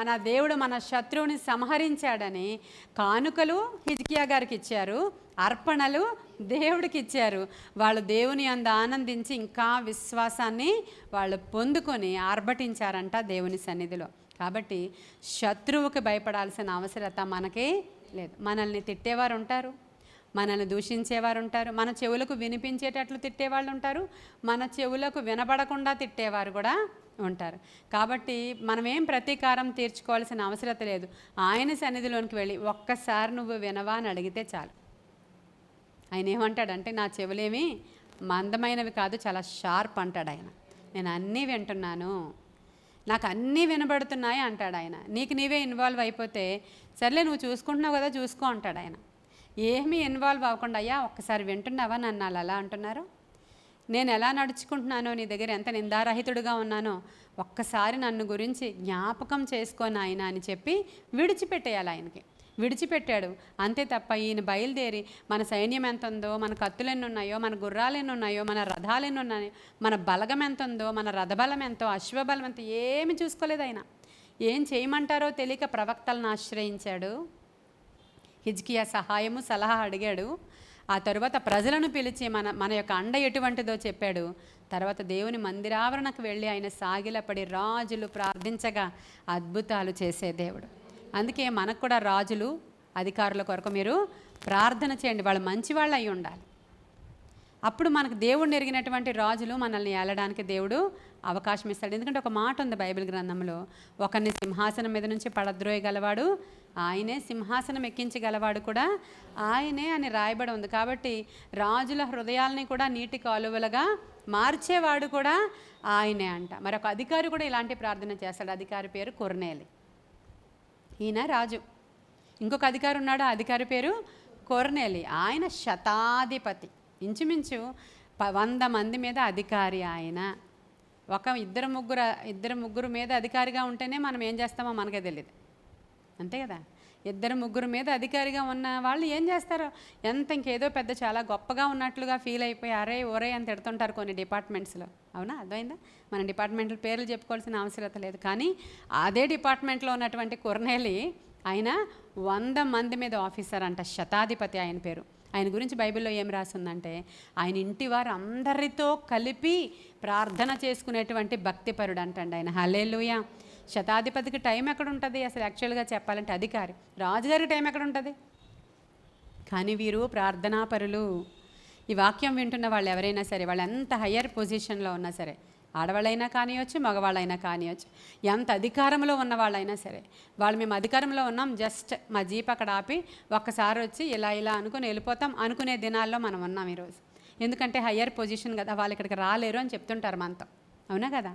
మన దేవుడు మన శత్రువుని సంహరించాడని కానుకలు హిజ్కియా గారికి ఇచ్చారు అర్పణలు దేవుడికి ఇచ్చారు. వాళ్ళు దేవుని అంద ఆనందించి ఇంకా విశ్వాసాన్ని వాళ్ళు పొందుకొని ఆర్భటించారంట దేవుని సన్నిధిలో. కాబట్టి శత్రువుకి భయపడాల్సిన అవసరత మనకే లేదు. మనల్ని తిట్టేవారు ఉంటారు మనల్ని దూషించేవారు ఉంటారు మన చెవులకు వినిపించేటట్లు తిట్టేవాళ్ళు ఉంటారు మన చెవులకు వినపడకుండా తిట్టేవారు కూడా ఉంటారు. కాబట్టి మనం ఏం ప్రతీకారం తీర్చుకోవాల్సిన అవసరత లేదు. ఆయన సన్నిధిలోనికి వెళ్ళి ఒక్కసారి నువ్వు వినవా అని అడిగితే చాలు. ఆయన ఏమంటాడంటే నా చెవులేమి మందమైనవి కాదు చాలా షార్ప్ అంటాడు ఆయన. నేను అన్నీ వింటున్నాను. నాకు అన్నీ వినబడుతున్నాయి అంటాడు ఆయన. నీకు నీవే ఇన్వాల్వ్ అయిపోతే సర్లే నువ్వు చూసుకుంటున్నావు కదా చూసుకో అంటాడు ఆయన. ఏమీ ఇన్వాల్వ్ అవ్వకుండా అయ్యా ఒక్కసారి వింటున్నావా నన్ను అలా అలా అంటున్నారు. నేను ఎలా నడుచుకుంటున్నానో నీ దగ్గర ఎంత నిందారహితుడుగా ఉన్నానో ఒక్కసారి నన్ను గురించి జ్ఞాపకం చేసుకోను ఆయన అని చెప్పి విడిచిపెట్టేయాలి ఆయనకి. విడిచిపెట్టాడు. అంతే తప్ప ఈయన బయలుదేరి మన సైన్యం ఎంత ఉందో మన కత్తులు ఎన్ని ఉన్నాయో మన గుర్రాలు ఎన్ని ఉన్నాయో మన రథాలు ఎన్ని ఉన్నాయో మన బలగం ఎంత ఉందో మన రథబలం ఎంతో అశ్వబలం ఎంతో ఏమి చూసుకోలేదు ఆయన. ఏం చేయమంటారో తెలియక ప్రవక్తలను ఆశ్రయించాడు. హిజ్కియా సహాయము సలహా అడిగాడు. ఆ తరువాత ప్రజలను పిలిచి మన మన యొక్క అండ ఎటువంటిదో చెప్పాడు. తర్వాత దేవుని మందిరావరణకు వెళ్ళి ఆయన సాగిలపడి రాజులు ప్రార్థించగా అద్భుతాలు చేసే దేవుడు. అందుకే మనకు కూడా రాజులు అధికారుల కొరకు మీరు ప్రార్థన చేయండి. వాళ్ళు మంచి వాళ్ళు అయి ఉండాలి. అప్పుడు మనకు దేవుడు ఎరిగినటువంటి రాజులు మనల్ని ఏలడానికి దేవుడు అవకాశం ఇస్తాడు. ఎందుకంటే ఒక మాట ఉంది బైబిల్ గ్రంథంలో ఒకరిని సింహాసనం మీద నుంచి పడద్రోయగలవాడు ఆయనే సింహాసనం ఎక్కించగలవాడు కూడా ఆయనే అని రాయబడి ఉంది. కాబట్టి రాజుల హృదయాల్ని కూడా నీటి కాలువలుగా మార్చేవాడు కూడా ఆయనే అంట. మరి ఒక అధికారి కూడా ఇలాంటి ప్రార్థన చేస్తాడు. అధికారి పేరు కొర్నేలి. ఈయన రాజు. ఇంకొక అధికారి ఉన్నాడు. ఆ అధికారి పేరు కొర్నేలి. ఆయన శతాధిపతి. ఇంచుమించు వంద మంది మీద అధికారి ఆయన. ఒక ఇద్దరు ముగ్గురు ఇద్దరు ముగ్గురు మీద అధికారిగా ఉంటేనే మనం ఏం చేస్తామో మనకే తెలియదు అంతే కదా? ఇద్దరు ముగ్గురు మీద అధికారిగా ఉన్న వాళ్ళు ఏం చేస్తారు? ఎంత ఇంకేదో పెద్ద చాలా గొప్పగా ఉన్నట్లుగా ఫీల్ అయిపోయి అరే ఒరే అని తిడుతుంటారు కొన్ని డిపార్ట్మెంట్స్లో. అవునా? అర్థమైందా? మన డిపార్ట్మెంట్ల పేర్లు చెప్పుకోవాల్సిన అవసరత లేదు. కానీ అదే డిపార్ట్మెంట్లో ఉన్నటువంటి కొర్నేలి ఆయన వంద మంది మీద ఆఫీసర్ అంట శతాధిపతి ఆయన పేరు. ఆయన గురించి బైబిల్లో ఏం రాసిందంటే ఆయన ఇంటి వారు అందరితో కలిపి ప్రార్థన చేసుకునేటువంటి భక్తిపరుడు అంటండి ఆయన. హలేలుయా శతాధిపతికి టైం ఎక్కడ ఉంటుంది అసలు యాక్చువల్గా చెప్పాలంటే అధికారి. రాజుగారి టైం ఎక్కడ ఉంటుంది కానీ వీరు ప్రార్థనాపరులు. ఈ వాక్యం వింటున్న వాళ్ళు ఎవరైనా సరే వాళ్ళు ఎంత హయ్యర్ పొజిషన్లో ఉన్నా సరే ఆడవాళ్ళైనా కానివచ్చు మగవాళ్ళైనా కానివచ్చు ఎంత అధికారంలో ఉన్న వాళ్ళైనా సరే వాళ్ళు మేము అధికారంలో ఉన్నాం జస్ట్ మా జీప్ అక్కడ ఆపి ఒక్కసారి వచ్చి ఇలా ఇలా అనుకుని వెళ్ళిపోతాం అనుకునే దినాల్లో మనం ఉన్నాం ఈరోజు. ఎందుకంటే హయ్యర్ పొజిషన్ కదా వాళ్ళు ఇక్కడికి రాలేరు అని చెప్తుంటారు మనతో అవునా కదా?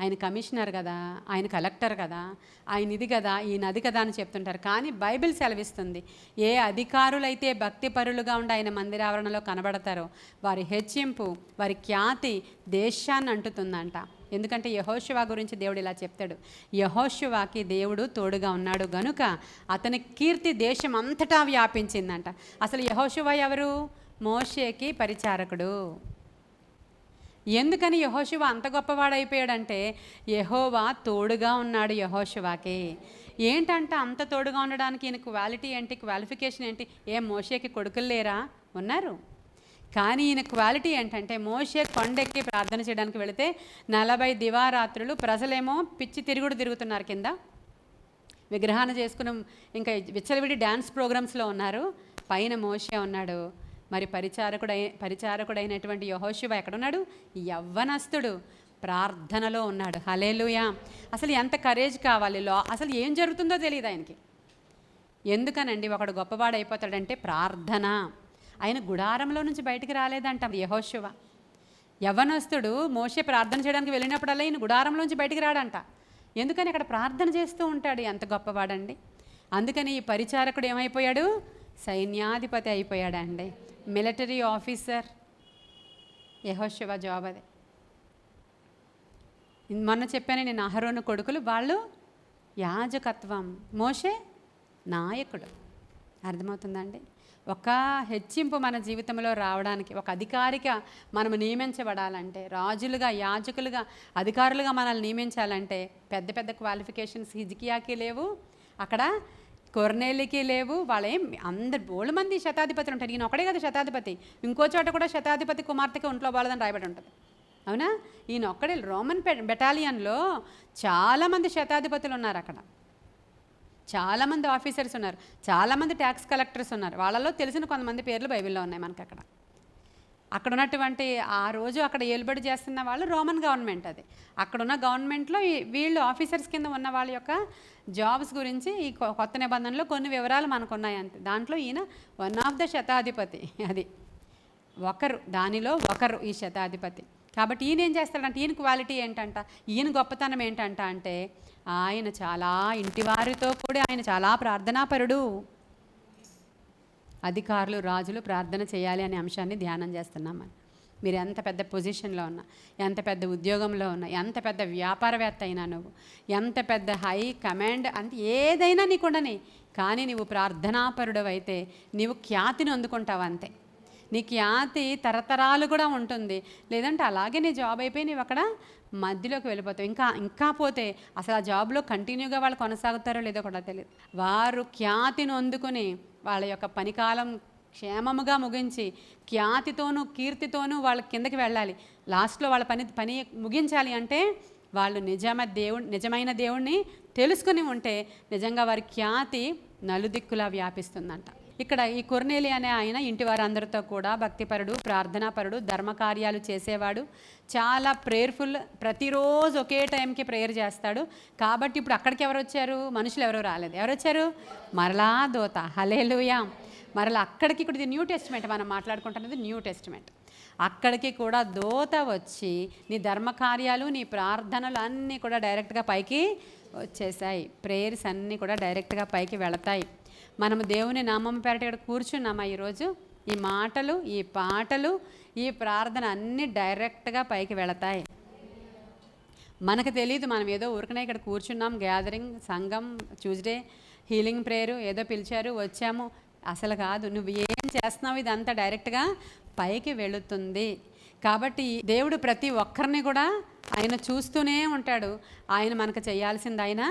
ఆయన కమిషనర్ కదా ఆయన కలెక్టర్ కదా ఆయన ఇది కదా ఈయన అది కదా అని చెప్తుంటారు. కానీ బైబిల్ సెలవిస్తుంది. ఏ అధికారులైతే భక్తిపరులుగా ఉండి ఆయన మందిరావరణలో కనబడతారో వారి హెచ్చింపు వారి ఖ్యాతి దేశాన్ని అంటుతుందంట. ఎందుకంటే యహోశివా గురించి దేవుడు ఇలా చెప్తాడు. యహోశివాకి దేవుడు తోడుగా ఉన్నాడు గనుక అతని కీర్తి దేశం అంతటా వ్యాపించిందంట. అసలు యహోశివా ఎవరు? మోషేకి పరిచారకుడు. ఎందుకని యహోశివ అంత గొప్పవాడైపోయాడంటే యహోవా తోడుగా ఉన్నాడు యహోశివాకి ఏంటంటే అంత తోడుగా ఉండడానికి ఈయన క్వాలిటీ ఏంటి క్వాలిఫికేషన్ ఏంటి? ఏ మోషేకి కొడుకులు లేరా? ఉన్నారు. కానీ ఈయన క్వాలిటీ ఏంటంటే మోషే కొండెక్కి ప్రార్థన చేయడానికి వెళితే నలభై దివారాత్రులు ప్రజలేమో పిచ్చి తిరుగుడు తిరుగుతున్నారు కింద. విగ్రహాన్ని చేసుకుని ఇంకా విచ్చలవిడి డ్యాన్స్ ప్రోగ్రామ్స్లో ఉన్నారు. పైన మోషే ఉన్నాడు. మరి పరిచారకుడై పరిచారకుడైనటువంటి యహోశివ ఎక్కడున్నాడు? యవ్వనస్తుడు. ప్రార్థనలో ఉన్నాడు. హలేలుయా అసలు ఎంత కరేజ్ కావాలి? లో అసలు ఏం జరుగుతుందో తెలియదు ఆయనకి. ఎందుకనండి? ఒకడు గొప్పవాడు అయిపోతాడంటే ప్రార్థన. ఆయన గుడారంలో నుంచి బయటికి రాలేదంట యహోశివ యవ్వనస్తుడు మోసే ప్రార్థన చేయడానికి వెళ్ళినప్పుడల్లా ఈయన గుడారంలోంచి బయటికి రాడంట. ఎందుకని అక్కడ ప్రార్థన చేస్తూ ఉంటాడు? ఎంత గొప్పవాడండి. అందుకని ఈ పరిచారకుడు ఏమైపోయాడు? సైన్యాధిపతి అయిపోయాడండి. మిలిటరీ ఆఫీసర్ యహోశివ జాబ్ అదే. మొన్న చెప్పాను నేను అహరోను కొడుకులు వాళ్ళు యాజకత్వం. మోషే నాయకుడు. అర్థమవుతుందండి? ఒక హెచ్చింపు మన జీవితంలో రావడానికి ఒక అధికారిగా మనం నియమించబడాలంటే రాజులుగా యాజకులుగా అధికారులుగా మనల్ని నియమించాలంటే పెద్ద పెద్ద క్వాలిఫికేషన్స్ హిజికియాకి లేవు. అక్కడ కొర్నేలికి లేవు వాళ్ళేం అందరు బోళ్ళు మంది శతాధిపతులు ఉంటారు. ఈయన ఒకడే కదా శతాధిపతి. ఇంకో చోట కూడా శతాధిపతి కుమార్తెకి ఒంట్లో బాలదని రాయబడి ఉంటుంది. అవునా? ఈయన ఒక్కడే రోమన్ బెటాలియన్లో చాలామంది శతాధిపతులు ఉన్నారు అక్కడ. చాలామంది ఆఫీసర్స్ ఉన్నారు. చాలామంది ట్యాక్స్ కలెక్టర్స్ ఉన్నారు. వాళ్ళలో తెలిసిన కొంతమంది పేర్లు బైబిల్లో ఉన్నాయి మనకి అక్కడ అక్కడ ఉన్నటువంటి ఆ రోజు అక్కడ ఏలుబడి చేస్తున్న వాళ్ళు రోమన్ గవర్నమెంట్ అది. అక్కడ ఉన్న గవర్నమెంట్లో వీళ్ళు ఆఫీసర్స్ కింద ఉన్న వాళ్ళ యొక్క జాబ్స్ గురించి ఈ కొ- కొత్త నిబంధనలో కొన్ని వివరాలు మనకున్నాయి అంతే. దాంట్లో ఈయన వన్ ఆఫ్ ద శతాధిపతి అది. ఒకరు దానిలో ఒకరు ఈ శతాధిపతి. కాబట్టి ఈయన ఏం చేస్తాడంటే ఈయన క్వాలిటీ ఏంటంట? ఈయన గొప్పతనం ఏంటంట అంటే ఆయన చాలా ఇంటివారితో కూడా ఆయన చాలా ప్రార్థనాపరుడు. అధికారులు రాజులు ప్రార్థన చేయాలి అనే అంశాన్ని ధ్యానం చేస్తున్నాం మీరు ఎంత పెద్ద పొజిషన్లో ఉన్నా ఎంత పెద్ద ఉద్యోగంలో ఉన్నా ఎంత పెద్ద వ్యాపారవేత్త అయినా నువ్వు ఎంత పెద్ద హై కమాండ్ అంటే ఏదైనా నీకుండని కానీ నువ్వు ప్రార్థనాపరుడవైతే నీవు ఖ్యాతిని అందుకుంటావు అంతే నీ ఖ్యాతి తరతరాలు కూడా ఉంటుంది. లేదంటే అలాగే నీ జాబ్ అయిపోయి నీవు అక్కడ మధ్యలోకి వెళ్ళిపోతావు. ఇంకా ఇంకా పోతే అసలు ఆ జాబ్లో కంటిన్యూగా వాళ్ళు కొనసాగుతారో లేదో కూడా తెలియదు వారు ఖ్యాతిని అందుకుని వాళ్ళ యొక్క పనికాలం క్షేమముగా ముగించి ఖ్యాతితోనూ కీర్తితోనూ వాళ్ళ కిందకి వెళ్ళాలి. లాస్ట్లో వాళ్ళ పని పని ముగించాలి అంటే వాళ్ళు నిజమ దేవుడు నిజమైన దేవుణ్ణి తెలుసుకుని ఉంటే నిజంగా వారి ఖ్యాతి నలుదిక్కులా వ్యాపిస్తుందంట. ఇక్కడ ఈ కొర్నేలి అనే ఆయన ఇంటి వారందరితో కూడా భక్తిపరుడు ప్రార్థనాపరుడు ధర్మకార్యాలు చేసేవాడు. చాలా ప్రేయర్ఫుల్ ప్రతిరోజు ఒకే టైంకి ప్రేయర్ చేస్తాడు. కాబట్టి ఇప్పుడు అక్కడికి ఎవరు వచ్చారు? మనుషులు ఎవరు రాలేదు. ఎవరు వచ్చారు? మరలా దోత. హలేలుయా మరలా అక్కడికి ఇక్కడ ఇది న్యూ టెస్ట్మెంట్ మనం మాట్లాడుకుంటున్నది న్యూ టెస్ట్మెంట్ అక్కడికి కూడా దోత వచ్చి నీ ధర్మకార్యాలు నీ ప్రార్థనలు అన్నీ కూడా డైరెక్ట్గా పైకి వచ్చేసాయి. ప్రేయర్స్ అన్నీ కూడా డైరెక్ట్గా పైకి వెళతాయి. మనము దేవుని నామం పేరట ఇక్కడ కూర్చున్నామా ఈరోజు? ఈ మాటలు ఈ పాటలు ఈ ప్రార్థన అన్నీ డైరెక్ట్గా పైకి వెళతాయి. మనకు తెలియదు మనం ఏదో ఊరికనే ఇక్కడ కూర్చున్నాం గ్యాదరింగ్ సంఘం ట్యూస్డే హీలింగ్ ప్రేయరు ఏదో పిలిచారు వచ్చాము. అసలు కాదు నువ్వు ఏం చేస్తున్నావు? ఇదంతా డైరెక్ట్గా పైకి వెళుతుంది. కాబట్టి దేవుడు ప్రతి ఒక్కరిని కూడా ఆయన చూస్తూనే ఉంటాడు. ఆయన మనకు చేయాల్సింది ఆయన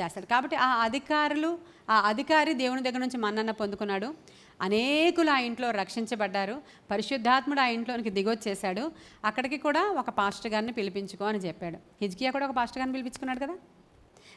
చేస్తాడు. కాబట్టి ఆ అధికారులు ఆ అధికారి దేవుని దగ్గర నుంచి మన్నన్న పొందుకున్నాడు. అనేకులు ఆ ఇంట్లో రక్షించబడ్డారు. పరిశుద్ధాత్ముడు ఆ ఇంట్లోనికి దిగొచ్చేసాడు అక్కడికి కూడా ఒక పాస్టర్ గారిని పిలిపించుకో అని చెప్పాడు. హిజ్కియా కూడా ఒక పాస్టర్ గారిని పిలిపించుకున్నాడు కదా?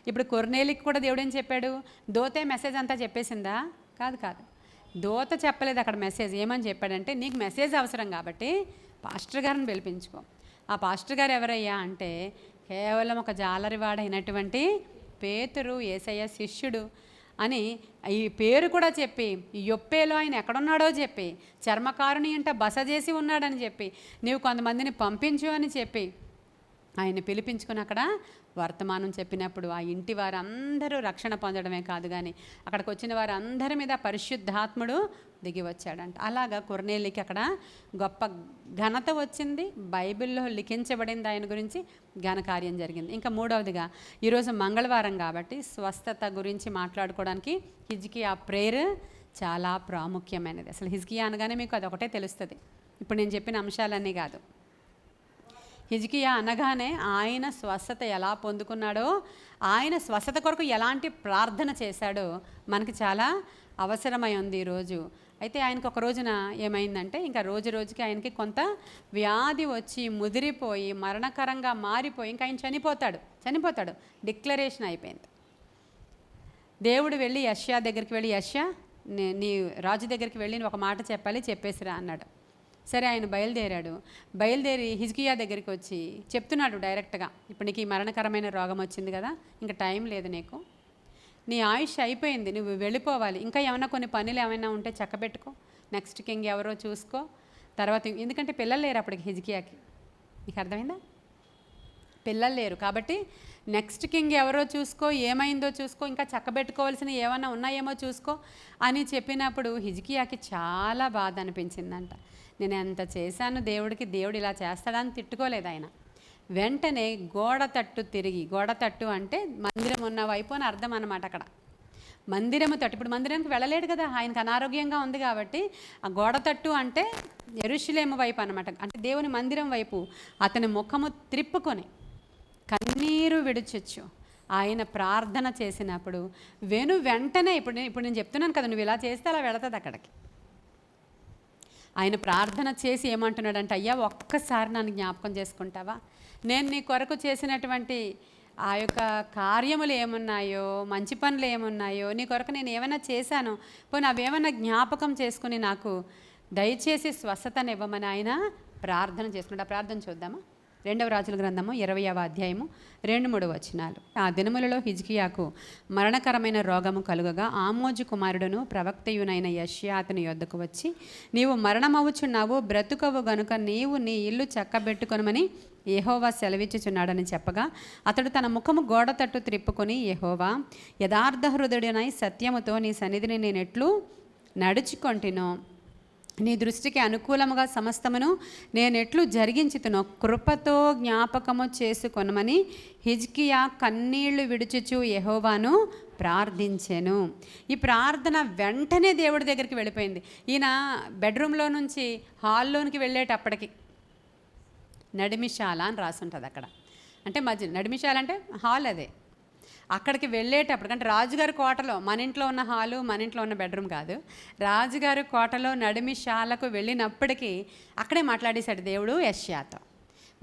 ఇప్పుడు కొర్నేలికి కూడా దేవుడు ఏం చెప్పాడు? దోతే మెసేజ్ అంతా చెప్పేసిందా? కాదు కాదు. దోత చెప్పలేదు అక్కడ మెసేజ్. ఏమని చెప్పాడంటే నీకు మెసేజ్ అవసరం కాబట్టి పాస్టర్ గారిని పిలిపించుకో. ఆ పాస్టర్ గారు ఎవరయ్యా అంటే కేవలం ఒక జాలరివాడైనటువంటి పేతురు ఏసయ్య శిష్యుడు అని ఈ పేరు కూడా చెప్పి ఈ యొప్పేలో ఆయన ఎక్కడున్నాడో చెప్పి చర్మకారుని ఇంట బస చేసి ఉన్నాడని చెప్పి నీవు కొంతమందిని పంపించు అని చెప్పి ఆయన పిలిపించుకుని అక్కడ వర్తమానం చెప్పినప్పుడు ఆ ఇంటి వారందరూ రక్షణ పొందడమే కాదు కానీ అక్కడికి వచ్చిన వారందరి మీద పరిశుద్ధాత్ముడు దిగి వచ్చాడంట. అలాగా కొరనేలికి అక్కడ గొప్ప ఘనత వచ్చింది. బైబిల్లో లిఖించబడింది ఆయన గురించి ఘనకార్యం జరిగింది. ఇంకా మూడవదిగా ఈరోజు మంగళవారం కాబట్టి స్వస్థత గురించి మాట్లాడుకోవడానికి హిజ్కి ఆ ప్రేయర్ చాలా ప్రాముఖ్యమైనది. అసలు హిజ్కి అనగానే మీకు అదొకటే తెలుస్తుంది. ఇప్పుడు నేను చెప్పిన అంశాలన్నీ కాదు. హిజ్కియా అనగానే ఆయన స్వస్థత ఎలా పొందుకున్నాడో ఆయన స్వస్థత కొరకు ఎలాంటి ప్రార్థన చేశాడో మనకి చాలా అవసరమై ఉంది ఈరోజు. అయితే ఆయనకు ఒక రోజున ఏమైందంటే ఇంకా రోజు రోజుకి ఆయనకి కొంత వ్యాధి వచ్చి ముదిరిపోయి మరణకరంగా మారిపోయి ఇంకా ఆయన చనిపోతాడు చనిపోతాడు. డిక్లరేషన్ అయిపోయింది. దేవుడు వెళ్ళి యష్యా దగ్గరికి వెళ్ళి యష్యా నీ నీ రాజు దగ్గరికి వెళ్ళి ఒక మాట చెప్పాలి చెప్పేసిరా అన్నాడు. సరే ఆయన బయలుదేరాడు. బయలుదేరి హిజ్కియా దగ్గరికి వచ్చి చెప్తున్నాడు డైరెక్ట్గా. ఇప్పుడు నీకు ఈ మరణకరమైన రోగం వచ్చింది కదా ఇంకా టైం లేదు నీకు. నీ ఆయుష్ అయిపోయింది నువ్వు వెళ్ళిపోవాలి. ఇంకా ఏమైనా కొన్ని పనులు ఏమైనా ఉంటే చక్కబెట్టుకో. నెక్స్ట్ కింగ్ ఎవరో చూసుకో. తర్వాత ఎందుకంటే పిల్లలు లేరు అప్పటికి హిజికియాకి. నీకు అర్థమైందా? పిల్లలు లేరు కాబట్టి నెక్స్ట్ కింగ్ ఎవరో చూసుకో ఏమైందో చూసుకో ఇంకా చక్కబెట్టుకోవాల్సిన ఏమైనా ఉన్నాయేమో చూసుకో అని చెప్పినప్పుడు హిజికియాకి చాలా బాధ అనిపించిందంట. నేను ఎంత చేశాను దేవుడికి దేవుడు ఇలా చేస్తాడని తిట్టుకోలేదు ఆయన. వెంటనే గోడ తట్టు తిరిగి గోడ తట్టు అంటే మందిరం ఉన్న వైపు అని అర్థం అన్నమాట అక్కడ. మందిరము తట్టు ఇప్పుడు మందిరానికి వెళ్ళలేడు కదా ఆయనకు అనారోగ్యంగా ఉంది కాబట్టి ఆ గోడ తట్టు అంటే ఎరుషులేము వైపు అనమాట అంటే దేవుని మందిరం వైపు అతని ముఖము త్రిప్పుకొని కన్నీరు విడిచొచ్చు. ఆయన ప్రార్థన చేసినప్పుడు వెను వెంటనే ఇప్పుడు నేను- ఇప్పుడు నేను చెప్తున్నాను కదా నువ్వు ఇలా చేస్తే అలా వెళతుంది అక్కడికి. ఆయన ప్రార్థన చేసి ఏమంటున్నాడంటే అయ్యా ఒక్కసారి నన్ను జ్ఞాపకం చేసుకుంటావా? నేను నీ కొరకు చేసినటువంటి ఆ యొక్క కార్యములు ఏమున్నాయో మంచి పనులు ఏమున్నాయో నీ కొరకు నేను ఏమైనా చేశాను? పోనీ అవేమైనా జ్ఞాపకం చేసుకుని నాకు దయచేసి స్వస్థతనివ్వమని ఆయన ప్రార్థన చేసుకుంటా ప్రార్థన చూద్దామా? రెండవ రాజుల గ్రంథము ఇరవయవ అధ్యాయము రెండు మూడు వచనాలు. ఆ దినములలో హిజ్కియాకు మరణకరమైన రోగము కలుగగా ఆమోజు కుమారుడును ప్రవక్తయునైన యష్యా అతని యొద్దకు వచ్చి నీవు మరణమవుచున్నావు బ్రతుకవు గనుక నీవు నీ ఇల్లు చక్కబెట్టుకొనమని ఎహోవా సెలవిచ్చుచున్నాడని చెప్పగా అతడు తన ముఖము గోడ తట్టు త్రిప్పుకొని యెహోవా యథార్థ హృదయుడనై సత్యముతో నీ సన్నిధిని నేనెట్లు నడుచుకొంటినో నీ దృష్టికి అనుకూలముగా సమస్తమును నేనెట్లు జరిగించుతునో. కృపతో జ్ఞాపకము చేసుకొనమని హిజ్కియా కన్నీళ్ళు విడుచుచు యహోవాను ప్రార్థించాను. ఈ ప్రార్థన వెంటనే దేవుడి దగ్గరికి వెళ్ళిపోయింది. ఈయన బెడ్రూమ్లో నుంచి హాల్లోనికి వెళ్ళేటప్పటికి నడిమిశాల అని రాసి ఉంటుంది అక్కడ. అంటే మధ్య నడిమిశాల అంటే హాల్ అదే. అక్కడికి వెళ్ళేటప్పుడు అంటే రాజుగారి కోటలో మన ఇంట్లో ఉన్న హాలు మన ఇంట్లో ఉన్న బెడ్రూమ్ కాదు. రాజుగారి కోటలో నడిమిశాలకు వెళ్ళినప్పటికీ అక్కడే మాట్లాడేశాడు దేవుడు యష్యాతో.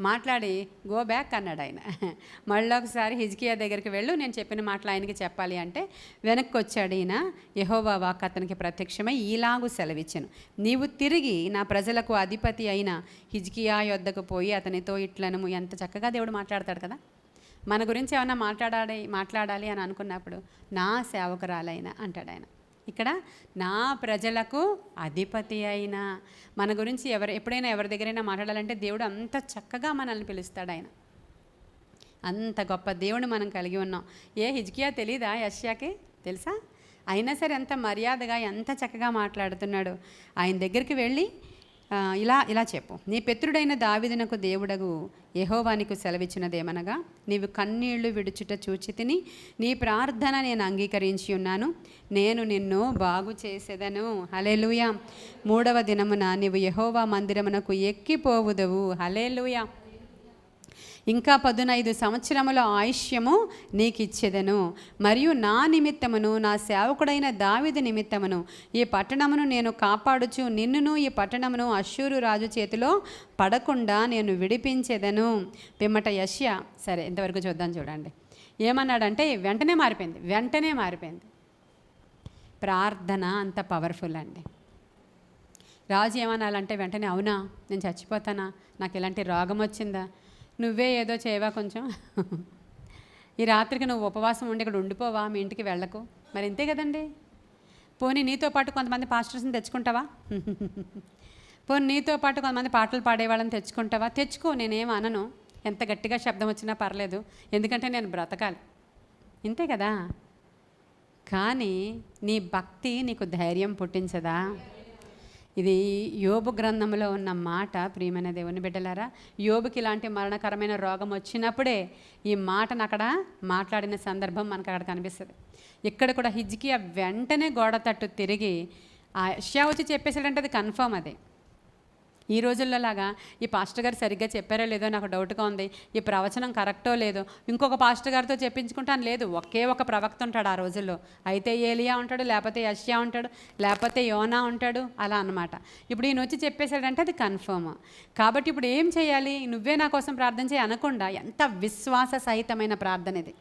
మాట్లాడి గో బ్యాక్ అన్నాడు ఆయన. మళ్ళీ ఒకసారి హిజ్కియా దగ్గరికి వెళ్ళు నేను చెప్పిన మాటలు ఆయనకి చెప్పాలి అంటే వెనక్కి వచ్చాడు ఈయన. యహోవా వాక్ అతనికి ప్రత్యక్షమై ఈలాగు సెలవిచ్చాను. నీవు తిరిగి నా ప్రజలకు అధిపతి అయిన హిజ్కియా యొద్దకు పోయి అతనితో ఇట్లను ఎంత చక్కగా దేవుడు మాట్లాడతాడు కదా. మన గురించి ఏమైనా మాట్లాడాలి మాట్లాడాలి అని అనుకున్నప్పుడు నా సేవకురాలైన అంటాడు ఆయన. ఇక్కడ నా ప్రజలకు అధిపతి అయిన మన గురించి ఎవరు ఎప్పుడైనా ఎవరి దగ్గరైనా మాట్లాడాలంటే దేవుడు అంత చక్కగా మనల్ని పిలుస్తాడు ఆయన. అంత గొప్ప దేవుడు మనం కలిగి ఉన్నాం. ఏ హిజ్కియా తెలీదా యష్యాకి? తెలుసా? అయినా సరే ఎంత మర్యాదగా ఎంత చక్కగా మాట్లాడుతున్నాడు. ఆయన దగ్గరికి వెళ్ళి ఇలా ఇలా చెప్పు. నీ పితృడైన దావిదనకు దేవుడగు యహోవానికి సెలవిచ్చినదేమనగా నీవు కన్నీళ్ళు విడుచుట చూచి తిని నీ ప్రార్థన నేను అంగీకరించి ఉన్నాను. నేను నిన్ను బాగు చేసేదను. హలేలుయా మూడవ దినమున నీవు యహోవా మందిరమునకు ఎక్కిపోవుదవు. హలేలుయా ఇంకా పదునైదు సంవత్సరముల ఆయుష్యము నీకు ఇచ్చేదను మరియు నా నిమిత్తమును నా సేవకుడైన దావిది నిమిత్తమును ఈ పట్టణమును నేను కాపాడుచు నిన్నును ఈ పట్టణమును అశ్షూరు రాజు చేతిలో పడకుండా నేను విడిపించేదను. పిమ్మట యష్య సరే ఇంతవరకు చూద్దాం చూడండి. ఏమన్నాడంటే వెంటనే మారిపోయింది వెంటనే మారిపోయింది. ప్రార్థన అంత పవర్ఫుల్ అండి. రాజు ఏమనాలంటే వెంటనే అవునా? నేను చచ్చిపోతానా? నాకు ఇలాంటి రోగం వచ్చిందా నువ్వే ఏదో చేయవా కొంచెం? ఈ రాత్రికి నువ్వు ఉపవాసం ఉండి ఇక్కడ ఉండిపోవా మీ ఇంటికి వెళ్ళకు. మరి ఇంతే కదండి? పోనీ నీతో పాటు కొంతమంది పాస్టర్స్ని తెచ్చుకుంటావా? పోనీ నీతో పాటు కొంతమంది పాటలు పాడేవాళ్ళని తెచ్చుకుంటావా? తెచ్చుకో నేనేం అనను. ఎంత గట్టిగా శబ్దం వచ్చినా పర్లేదు. ఎందుకంటే నేను బ్రతకాలి. ఇంతే కదా? కానీ నీ భక్తి నీకు ధైర్యం పుట్టించదా? ఇది యోబు గ్రంథంలో ఉన్న మాట ప్రియమైన దేవుని బిడ్డలారా యోబుకి ఇలాంటి మరణకరమైన రోగం వచ్చినప్పుడే ఈ మాటను అక్కడ మాట్లాడిన సందర్భం మనకు అక్కడ కనిపిస్తుంది. ఇక్కడ కూడా హిజ్కియా వెంటనే గోడ తట్టు తిరిగి ఆ యష్యా వచ్చి చెప్పేసాడంటే అది కన్ఫర్మ్ అది. ఈ రోజుల్లో లాగా ఈ పాస్టర్ గారు సరిగ్గా చెప్పారో లేదో నాకు డౌట్గా ఉంది. ఈ ప్రవచనం కరెక్టో లేదో? ఇంకొక పాస్టర్ గారితో చెప్పించుకుంటాను లేదు. ఒకే ఒక ప్రవక్త ఉంటాడు ఆ రోజుల్లో. అయితే ఏలియా ఉంటాడు లేకపోతే యష్యా ఉంటాడు లేకపోతే యోనా ఉంటాడు అలా అన్నమాట. ఇప్పుడు ఈయన వచ్చి చెప్పేశాడంటే అది కన్ఫర్మ్. కాబట్టి ఇప్పుడు ఏం చేయాలి? నువ్వే నా కోసం ప్రార్థన చేయి అనకుండా ఎంత విశ్వాస సహితమైన ప్రార్థన ఇది.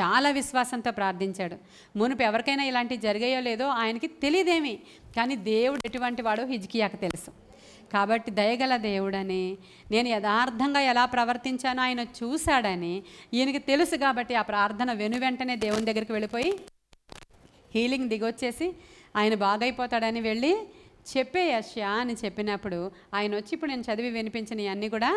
చాలా విశ్వాసంతో ప్రార్థించాడు. మునుపు ఎవరికైనా ఇలాంటివి జరిగాయో లేదో ఆయనకి తెలియదేమి కానీ దేవుడు ఎటువంటి వాడో హిజ్కియాకు తెలుసు. కాబట్టి దయగల దేవుడని నేను యథార్థంగా ఎలా ప్రవర్తించానో ఆయన చూశాడని ఈయనకి తెలుసు కాబట్టి ఆ ప్రార్థన వెను వెంటనే దేవుని దగ్గరికి వెళ్ళిపోయి హీలింగ్ దిగొచ్చేసి ఆయన బాగైపోతాడని వెళ్ళి చెప్పేయశ్యా అని చెప్పినప్పుడు ఆయన వచ్చి ఇప్పుడు నేను చదివి వినిపించిన అన్నీ కూడా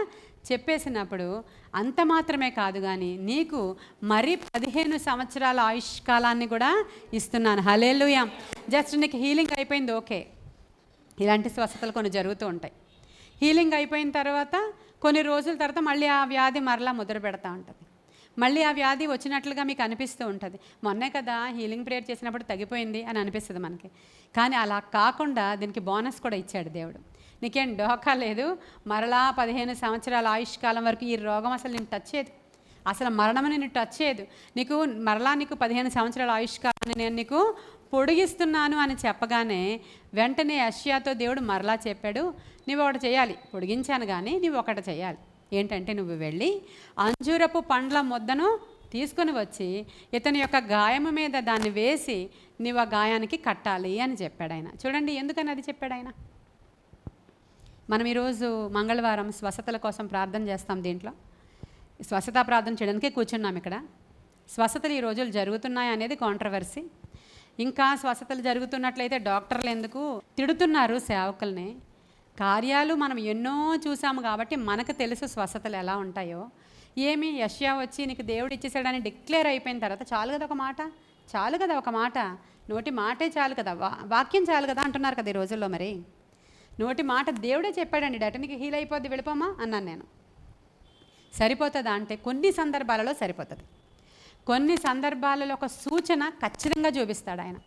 చెప్పేసినప్పుడు అంత మాత్రమే కాదు కానీ నీకు మరి పదిహేను సంవత్సరాల ఆయుష్కాలాన్ని కూడా ఇస్తున్నాను. హలేలుయా జస్ట్ నీకు హీలింగ్ అయిపోయింది ఓకే. ఇలాంటి స్వస్థతలు కొన్ని జరుగుతూ ఉంటాయి. హీలింగ్ అయిపోయిన తర్వాత కొన్ని రోజుల తర్వాత మళ్ళీ ఆ వ్యాధి మరలా ముద్ర పెడతా ఉంటుంది. మళ్ళీ ఆ వ్యాధి వచ్చినట్లుగా మీకు అనిపిస్తూ ఉంటుంది. మొన్నే కదా హీలింగ్ ప్రేయర్ చేసినప్పుడు తగ్గిపోయింది అని అనిపిస్తుంది మనకి. కానీ అలా కాకుండా దీనికి బోనస్ కూడా ఇచ్చాడు దేవుడు. నీకేం డోకా లేదు? మరలా పదిహేను సంవత్సరాల ఆయుష్కాలం వరకు ఈ రోగం అసలు నేను టచ్ చేయదు. అసలు మరణం నేను టచ్ చేయదు. నీకు మరలా నీకు పదిహేను సంవత్సరాల ఆయుష్కాలాన్ని నేను నీకు పొడిగిస్తున్నాను అని చెప్పగానే వెంటనే అష్యాతో దేవుడు మరలా చెప్పాడు నువ్వు ఒకటి చేయాలి. పొడిగించాను కానీ నువ్వు ఒకటి చేయాలి. ఏంటంటే నువ్వు వెళ్ళి అంజూరపు పండ్ల ముద్దను తీసుకొని వచ్చి ఇతని యొక్క గాయము మీద దాన్ని వేసి నీవు ఆ గాయానికి కట్టాలి అని చెప్పాడు ఆయన. చూడండి ఎందుకని అది చెప్పాడు ఆయన? మనం ఈరోజు మంగళవారం స్వస్థతల కోసం ప్రార్థన చేస్తాం దీంట్లో. స్వస్థత ప్రార్థన చేయడానికి కూర్చున్నాం ఇక్కడ. స్వస్థతలు ఈ రోజులు జరుగుతున్నాయి అనేది కాంట్రవర్సీ ఇంకా స్వస్థతలు జరుగుతున్నట్లయితే డాక్టర్లు ఎందుకు తిడుతున్నారు సేవకుల్ని. కార్యాలు మనం ఎన్నో చూసాము కాబట్టి మనకు తెలుసు స్వస్థతలు ఎలా ఉంటాయో. ఏమి యష్యా వచ్చి నీకు దేవుడు ఇచ్చేసాడని డిక్లేర్ అయిపోయిన తర్వాత చాలు కదా ఒక మాట చాలు కదా ఒక మాట. నోటి మాటే చాలు కదా వా- వాక్యం చాలు కదా అంటున్నారు కదా ఈ రోజుల్లో మరి. నోటి మాట దేవుడే చెప్పాడండి డట నీకు హీల్ అయిపోద్ది వెళ్ళిపోమా అన్నాను నేను. సరిపోతుందా అంటే కొన్ని సందర్భాలలో సరిపోతుంది. కొన్ని సందర్భాలలో ఒక సూచన ఖచ్చితంగా చూపిస్తాడు ఆయన.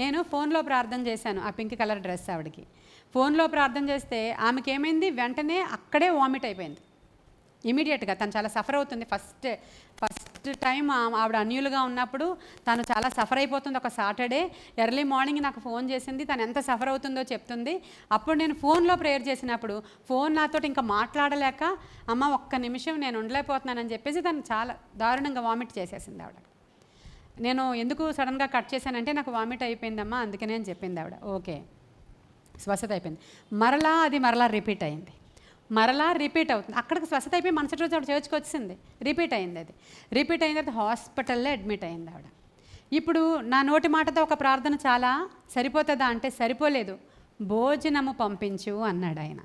నేను ఫోన్లో ప్రార్థన చేశాను ఆ పింక్ కలర్ డ్రెస్ ఆవిడకి. ఫోన్లో ప్రార్థన చేస్తే ఆమెకి ఏమైంది వెంటనే అక్కడే వామిట్ అయిపోయింది. ఇమీడియట్గా తను చాలా సఫర్ అవుతుంది ఫస్ట్ ఫస్ట్ టైం ఆవిడ అన్యులుగా ఉన్నప్పుడు తను చాలా సఫర్ అయిపోతుంది. ఒక సాటర్డే ఎర్లీ మార్నింగ్ నాకు ఫోన్ చేసింది. తను ఎంత సఫర్ అవుతుందో చెప్తుంది. అప్పుడు నేను ఫోన్లో ప్రేయర్ చేసినప్పుడు ఫోన్ నాతో ఇంకా మాట్లాడలేక అమ్మ ఒక్క నిమిషం నేను ఉండలేకపోతున్నానని చెప్పేసి తను చాలా దారుణంగా వామిట్ చేసేసింది ఆవిడ. నేను ఎందుకు సడన్గా కట్ చేశానంటే నాకు వామిట్ అయిపోయిందమ్మా అందుకనే అని చెప్పింది ఆవిడ. ఓకే. స్వస్థత అయిపోయింది. మరలా అది మరలా రిపీట్ అయింది. మరలా రిపీట్ అవుతుంది. అక్కడికి స్వస్థత అయిపోయి మనసటి రోజు ఆవిడ చర్చ్కి వచ్చింది రిపీట్ అయింది అది. రిపీట్ అయిన తర్వాత హాస్పిటల్లో అడ్మిట్ అయింది ఆవిడ. ఇప్పుడు నా నోటి మాటతో ఒక ప్రార్థన చాలా సరిపోతుందా అంటే సరిపోలేదు. భోజనము పంపించు అన్నాడు ఆయన.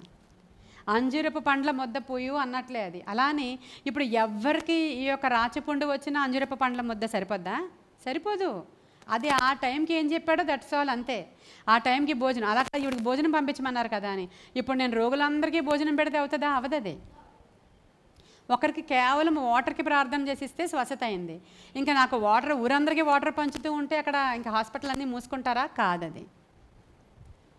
అంజూరపు పండ్ల ముద్ద పోయు అన్నట్లే అది. అలానే ఇప్పుడు ఎవరికి ఈ యొక్క రాచపుండు వచ్చిన అంజూరపు పండ్ల ముద్ద సరిపోద్దా? సరిపోదు. అది ఆ టైంకి ఏం చెప్పాడో దట్స్ ఆల్ అంతే. ఆ టైంకి భోజనం అలా ఇవిడికి భోజనం పంపించమన్నారు కదా అని. ఇప్పుడు నేను రోగులందరికీ భోజనం పెడితే అవుతుందా? అవదది. ఒకరికి కేవలం వాటర్కి ప్రార్థన చేసిస్తే స్వస్థత అయింది. ఇంకా నాకు వాటర్ ఊరందరికీ వాటర్ పంచుతూ ఉంటే అక్కడ ఇంకా హాస్పిటల్ అన్నీ మూసుకుంటారా? కాదది.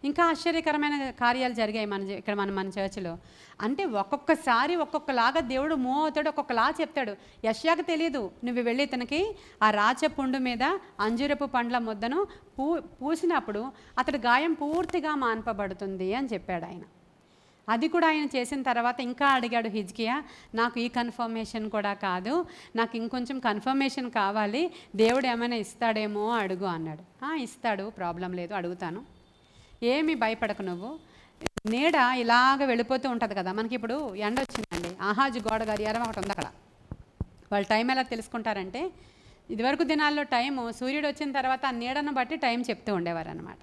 ఇంకా ఆశ్చర్యకరమైన కార్యాలు జరిగాయి మన ఇక్కడ మన మన చర్చిలో అంటే ఒక్కొక్కసారి ఒక్కొక్కలాగా దేవుడు మూవ్ అవుతాడు ఒక్కొక్కలా చెప్తాడు. యష్యాకు తెలియదు నువ్వు వెళ్ళి ఇతనికి ఆ రాచ పుండు మీద అంజూరపు పండ్ల ముద్దను పూ పూసినప్పుడు అతడి గాయం పూర్తిగా మాన్పబడుతుంది అని చెప్పాడు ఆయన. అది కూడా ఆయన చేసిన తర్వాత ఇంకా అడిగాడు హిజ్కియా నాకు ఈ కన్ఫర్మేషన్ కూడా కాదు నాకు ఇంకొంచెం కన్ఫర్మేషన్ కావాలి దేవుడు ఏమైనా ఇస్తాడేమో అడుగు అన్నాడు. "ఆ, ఇస్తాడు ప్రాబ్లం లేదు అడుగుతాను. ఏమి భయపడకు నువ్వు. నీడ ఇలాగ వెళ్ళిపోతూ ఉంటుంది కదా మనకి ఇప్పుడు ఎండ వచ్చిందండి ఆహాజు గోడ గడియారం ఒకటి ఉంది అక్కడ. వాళ్ళు టైం ఎలా తెలుసుకుంటారంటే ఇదివరకు దినాల్లో టైము సూర్యుడు వచ్చిన తర్వాత ఆ నీడను బట్టి టైం చెప్తూ ఉండేవారు అనమాట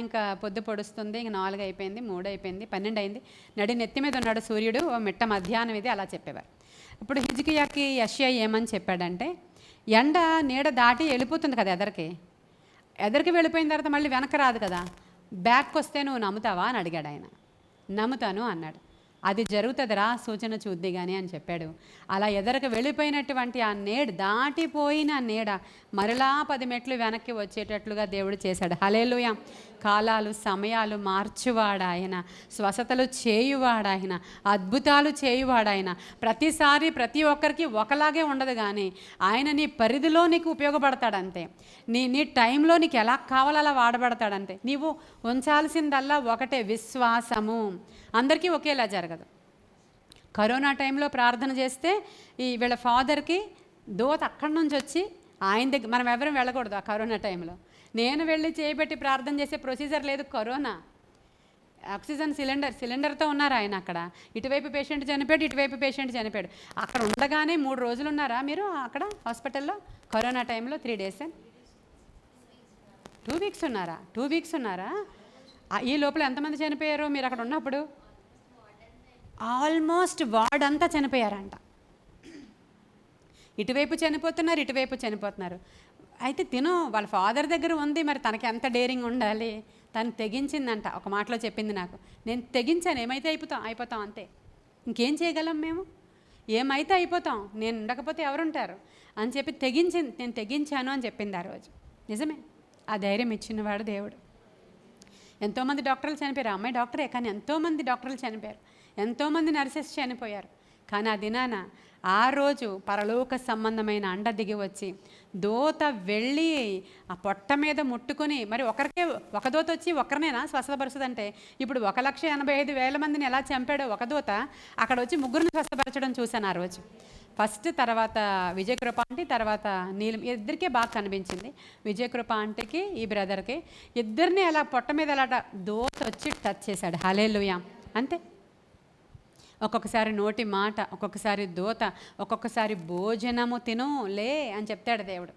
ఇంకా పొద్దు పొడుస్తుంది ఇంక నాలుగు అయిపోయింది మూడు అయిపోయింది పన్నెండు అయింది. నడి నెత్తి మీద ఉన్నాడు సూర్యుడు మిట్ట మధ్యాహ్నం ఇది అలా చెప్పేవారు. ఇప్పుడు హిజ్కియాకి యష్యా ఏమని చెప్పాడంటే ఎండ నీడ దాటి వెళ్ళిపోతుంది కదా ఎదరికి. ఎదరికి వెళ్ళిపోయిన తర్వాత మళ్ళీ వెనక రాదు కదా. బ్యాక్ వస్తే నువ్వు నమ్ముతావా అని అడిగాడు ఆయన. నమ్ముతాను అన్నాడు. అది జరుగుతుందిరా సూచన చూద్ది కానీ అని చెప్పాడు. అలా ఎదరకు వెళ్ళిపోయినటువంటి ఆ నేడు దాటిపోయిన నీడ మరలా పది మెట్లు వెనక్కి వచ్చేటట్లుగా దేవుడు చేశాడు. హలేలుయ కాలాలు సమయాలు మార్చువాడాయన. స్వస్థతలు చేయువాడాయన. అద్భుతాలు చేయువాడాయన. ప్రతిసారి ప్రతి ఒక్కరికి ఒకలాగే ఉండదు కానీ ఆయన నీ పరిధిలో నీకు ఉపయోగపడతాడంతే. నీ నీ టైంలో నీకు ఎలా కావాలో అలా వాడబడతాడంతే. నీవు ఉంచాల్సిందల్లా ఒకటే విశ్వాసము. అందరికీ ఒకేలా జరగదు కరోనా టైంలో ప్రార్థన చేస్తే ఈ వీళ్ళ ఫాదర్కి దోత అక్కడి నుంచి వచ్చి ఆయన దగ్గర మనం ఎవరం వెళ్ళకూడదు ఆ కరోనా టైంలో. నేను వెళ్ళి చేయబెట్టి ప్రార్థన చేసే ప్రొసీజర్ లేదు కరోనా. ఆక్సిజన్ సిలిండర్ సిలిండర్తో ఉన్నారు ఆయన అక్కడ. ఇటువైపు పేషెంట్ చనిపోయాడు ఇటువైపు పేషెంట్ చనిపోయాడు. అక్కడ ఉండగానే మూడు రోజులు ఉన్నారా మీరు అక్కడ హాస్పిటల్లో? కరోనా టైంలో త్రీ డేస్ టూ వీక్స్ ఉన్నారా? టూ వీక్స్ ఉన్నారా? ఈ లోపల ఎంతమంది చనిపోయారు మీరు అక్కడ ఉన్నప్పుడు? ఆల్మోస్ట్ వాడంతా చనిపోయారంట. ఇటువైపు చనిపోతున్నారు ఇటువైపు చనిపోతున్నారు. అయితే తిను వాళ్ళ ఫాదర్ దగ్గర ఉంది మరి తనకి ఎంత డేరింగ్ ఉండాలి? తను తెగించిందంట ఒక మాటలో చెప్పింది నాకు. నేను తెగించాను ఏమైతే అయిపోతాం అయిపోతాం అంతే. ఇంకేం చేయగలం మేము? ఏమైతే అయిపోతాం నేను ఉండకపోతే ఎవరుంటారు? అని చెప్పి తెగించి నేను తెగించాను అని చెప్పింది ఆ రోజు. నిజమే ఆ ధైర్యం ఇచ్చినవాడు దేవుడు. ఎంతోమంది డాక్టర్లు చనిపోయారు. అమ్మాయి డాక్టరే కానీ ఎంతోమంది డాక్టర్లు చనిపోయారు. ఎంతోమంది నర్సెస్ చనిపోయారు. కానీ ఆ దినాన ఆ రోజు పరలోక సంబంధమైన అండ దిగి వచ్చి దోత వెళ్ళి ఆ పొట్ట మీద ముట్టుకొని మరి ఒకరికే ఒక దోత వచ్చి ఒకరినేనా స్వస్థపరుస్తుందంటే? ఇప్పుడు ఒక లక్ష ఎనభై ఐదు వేల మందిని ఎలా చంపాడో ఒక దోత అక్కడ వచ్చి ముగ్గురిని స్వస్థపరచడం చూశాను ఆ రోజు. ఫస్ట్ తర్వాత విజయకృప ఆంటీ తర్వాత నీలం ఇద్దరికే బాగా కనిపించింది. విజయకృప ఆంటీకి ఈ బ్రదర్కి ఇద్దరిని అలా పొట్ట మీద అలా దోత వచ్చి టచ్ చేశాడు. హలే అంతే. ఒక్కొక్కసారి నోటి మాట ఒక్కొక్కసారి దూత ఒక్కొక్కసారి భోజనము తిను లే అని చెప్తాడు దేవుడు.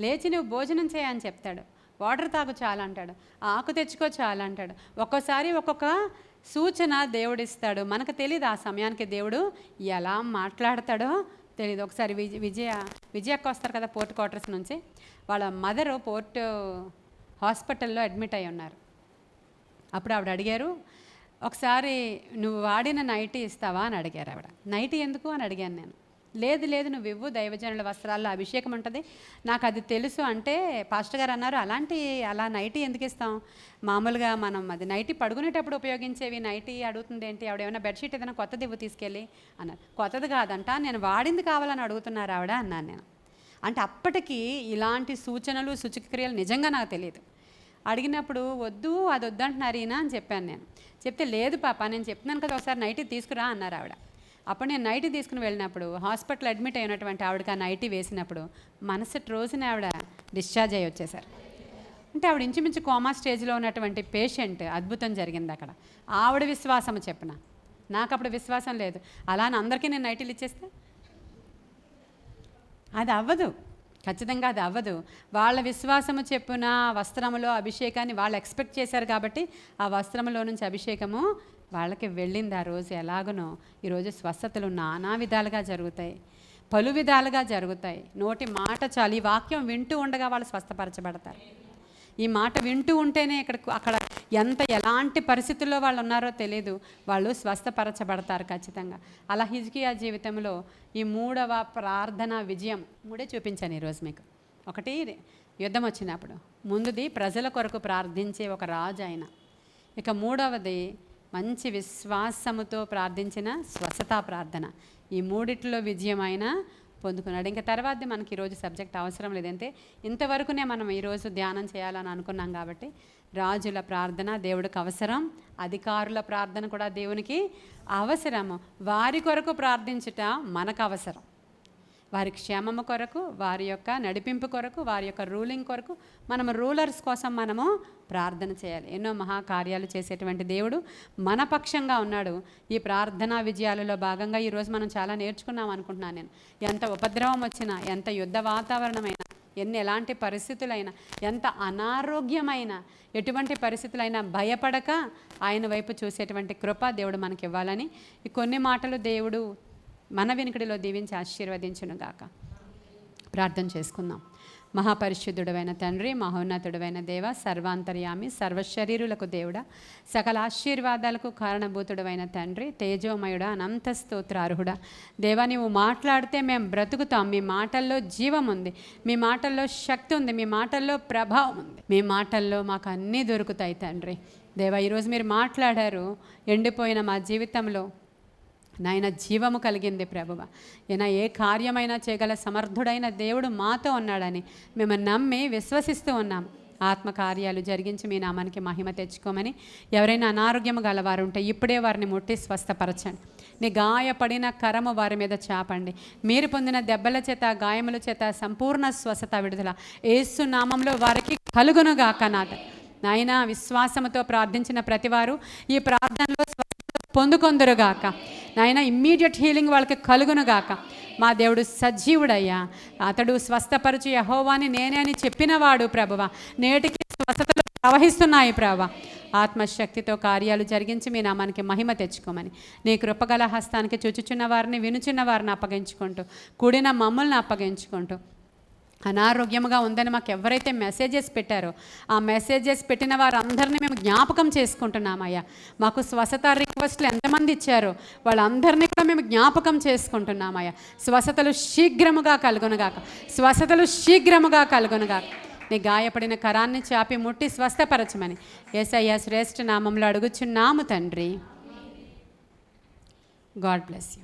లేచి నువ్వు భోజనం చేయ అని చెప్తాడు. వాటర్ తాగు చాలా అంటాడు. ఆకు తెచ్చుకో చాలా అంటాడు. ఒక్కోసారి ఒక్కొక్క సూచన దేవుడిస్తాడు. మనకు తెలియదు ఆ సమయానికి దేవుడు ఎలా మాట్లాడతాడో తెలియదు ఒకసారి విజయ విజయ విజయక్క వస్తారు కదా పోర్ట్ క్వార్టర్స్ నుంచి. వాళ్ళ మదర్ పోర్ట్ హాస్పిటల్లో అడ్మిట్ అయి ఉన్నారు. అప్పుడు ఆవిడ అడిగారు ఒకసారి నువ్వు వాడిన నైటీ ఇస్తావా? అని అడిగారు ఆవిడ. నైటీ ఎందుకు? అని అడిగాను నేను. లేదు లేదు నువ్వు ఇవ్వు. దైవజనుల వస్త్రాల్లో అభిషేకం ఉంటుంది. నాకు అది తెలుసు. అంటే పాస్టర్ గారు అన్నారు అలాంటి అలా నైటీ ఎందుకు ఇస్తాం? మామూలుగా మనం అది నైటీ పడుకునేటప్పుడు ఉపయోగించేవి నైటీ? అడుగుతుంది ఏంటి? ఆవిడ ఏమైనా బెడ్షీట్ ఏదైనా కొత్తది ఇవ్వు తీసుకెళ్ళి. అన్నారు. కొత్తది కాదంట నేను వాడింది కావాలని అడుగుతున్నారు ఆవిడ అన్నాను నేను. అంటే అప్పటికి ఇలాంటి సూచనలు సూచక్రియలు నిజంగా నాకు తెలియదు. అడిగినప్పుడు వద్దు అది వద్దంటున్నారు ఈయన అని చెప్పాను నేను. చెప్తే లేదు పాప నేను చెప్తున్నాను కదా ఒకసారి నైటీ తీసుకురా అన్నారు ఆవిడ. అప్పుడు నేను నైటీ తీసుకుని వెళ్ళినప్పుడు హాస్పిటల్ అడ్మిట్ అయినటువంటి ఆవిడకి ఆ నైటీ వేసినప్పుడు మనసటి రోజున ఆవిడ డిశ్చార్జ్ అయ్యి వచ్చేసారు అంటే ఆవిడ ఇంచుమించు కోమా స్టేజ్లో ఉన్నటువంటి పేషెంట్ అద్భుతం జరిగింది అక్కడ. ఆవిడ విశ్వాసం చెప్పిన. నాకు అప్పుడు విశ్వాసం లేదు. అలా అని అందరికీ నేను నైటీలు ఇచ్చేస్తే? అది అవ్వదు. ఖచ్చితంగా అది అవ్వదు. వాళ్ళ విశ్వాసము చెప్పున వస్త్రములో అభిషేకాన్ని వాళ్ళు ఎక్స్పెక్ట్ చేశారు కాబట్టి ఆ వస్త్రములో నుంచి అభిషేకము వాళ్ళకి వెళ్ళింది ఆ రోజు ఎలాగనో. ఈరోజు స్వస్థతలు నానా విధాలుగా జరుగుతాయి. పలు విధాలుగా జరుగుతాయి. నోటి మాట చాలు. ఈ వాక్యం వింటూ ఉండగా వాళ్ళు స్వస్థపరచబడతారు. ఈ మాట వింటూ ఉంటేనే ఇక్కడ అక్కడ ఎంత ఎలాంటి పరిస్థితుల్లో వాళ్ళు ఉన్నారో తెలియదు వాళ్ళు స్వస్థపరచబడతారు ఖచ్చితంగా. అలా హిజ్కియా జీవితంలో ఈ మూడవ ప్రార్థన విజయం మూడే చూపించాను ఈరోజు మీకు. ఒకటి యుద్ధం వచ్చినప్పుడు. ముందుది ప్రజల కొరకు ప్రార్థించే ఒక రాజు ఆయన ఇక మూడవది మంచి విశ్వాసముతో ప్రార్థించిన స్వస్థతా ప్రార్థన. ఈ మూడిట్లో విజయం ఆయన పొందుకున్నాడు. ఇంకా తర్వాత మనకి ఈరోజు సబ్జెక్ట్ అవసరం లేదంటే ఇంతవరకునే మనం ఈరోజు ధ్యానం చేయాలని అనుకున్నాం కాబట్టి రాజుల ప్రార్థన దేవుడికి అవసరం అధికారుల ప్రార్థన కూడా దేవునికి అవసరము వారి కొరకు ప్రార్థించుట మనకు అవసరం. వారి క్షేమము కొరకు వారి యొక్క నడిపింపు కొరకు వారి యొక్క రూలింగ్ కొరకు మనము రూలర్స్ కోసం మనము ప్రార్థన చేయాలి. ఎన్నో మహాకార్యాలు చేసేటువంటి దేవుడు మన పక్షంగా ఉన్నాడు. ఈ ప్రార్థనా విజయాలలో భాగంగా ఈరోజు మనం చాలా నేర్చుకున్నాం అనుకుంటున్నాను నేను. ఎంత ఉపద్రవం వచ్చినా ఎంత యుద్ధ వాతావరణమైనా ఎన్ని ఎలాంటి పరిస్థితులైనా ఎంత అనారోగ్యమైన ఎటువంటి పరిస్థితులైనా భయపడక ఆయన వైపు చూసేటువంటి కృప దేవుడు మనకి ఇవ్వాలని ఈ కొన్ని మాటలు దేవుడు మన వెనుకడిలో దీవించి ఆశీర్వదించును గాక ప్రార్థన చేసుకుందాం. మహాపరిశుద్ధుడవైన తండ్రి మహోన్నతుడవైన దేవ సర్వాంతర్యామి సర్వశరీరులకు దేవుడ సకల ఆశీర్వాదాలకు కారణభూతుడవైన తండ్రి తేజోమయుడ అనంత స్తోత్రార్హుడ. దేవా నీవు మాట్లాడితే మేము బ్రతుకుతాం. మీ మాటల్లో జీవం ఉంది. మీ మాటల్లో శక్తి ఉంది. మీ మాటల్లో ప్రభావం ఉంది. మీ మాటల్లో మాకు అన్నీ దొరుకుతాయి తండ్రి. దేవా ఈరోజు మీరు మాట్లాడారు ఎండిపోయిన మా జీవితంలో నాయన జీవము కలిగింది ప్రభువ. ఈయన ఏ కార్యమైనా చేయగల సమర్థుడైన దేవుడు మాతో ఉన్నాడని మేము నమ్మి విశ్వసిస్తూ ఉన్నాం ఆత్మకార్యాలు జరిగించి మీ నామానికి మహిమ తెచ్చుకోమని ఎవరైనా అనారోగ్యము గలవారు ఉంటే ఇప్పుడే వారిని ముట్టి స్వస్థపరచండి. నీ గాయపడిన కరము వారి మీద చాపండి. మీరు పొందిన దెబ్బల చేత గాయముల చేత సంపూర్ణ స్వస్థత విడుదల. ఏసు నామంలో వారికి కలుగునుగాక నాథ. నాయన విశ్వాసముతో ప్రార్థించిన ప్రతివారు ఈ ప్రార్థనలో స్వస్థత పొందుకొందరుగాక నాయన ఇమ్మీడియట్ హీలింగ్ వాళ్ళకి కలుగునుగాక మా దేవుడు సజీవుడయ్యా. అతడు స్వస్థపరచు యహోవాని నేనే అని చెప్పినవాడు ప్రభువ. నేటికి స్వస్థతలు ప్రవహిస్తున్నాయి ప్రభా ఆత్మశక్తితో కార్యాలు జరిగించి మీ నామానికి మహిమ తెచ్చుకోమని. నీ కృపగల హస్తానికి చుచుచున్న వారిని వినుచున్న వారిని అప్పగించుకుంటూ కూడిన మమ్మల్ని అప్పగించుకుంటూ అనారోగ్యముగా ఉందని మాకు ఎవరైతే మెసేజెస్ పెట్టారో ఆ మెసేజెస్ పెట్టిన వారందరినీ మేము జ్ఞాపకం చేసుకుంటున్నామయ్యా. మాకు స్వస్థత రిక్వెస్ట్లు ఎంతమంది ఇచ్చారో వాళ్ళందరినీ కూడా మేము జ్ఞాపకం చేసుకుంటున్నామయ్యా. స్వస్థతలు శీఘ్రముగా కలుగునుగాక. స్వస్థతలు శీఘ్రముగా కలుగునుగాక. నీ గాయపడిన కరాన్ని చాపి ముట్టి స్వస్థపరచమని ఏసయ్యా శ్రేష్ఠ నామంలో అడుగుచున్నాము తండ్రి. God bless you.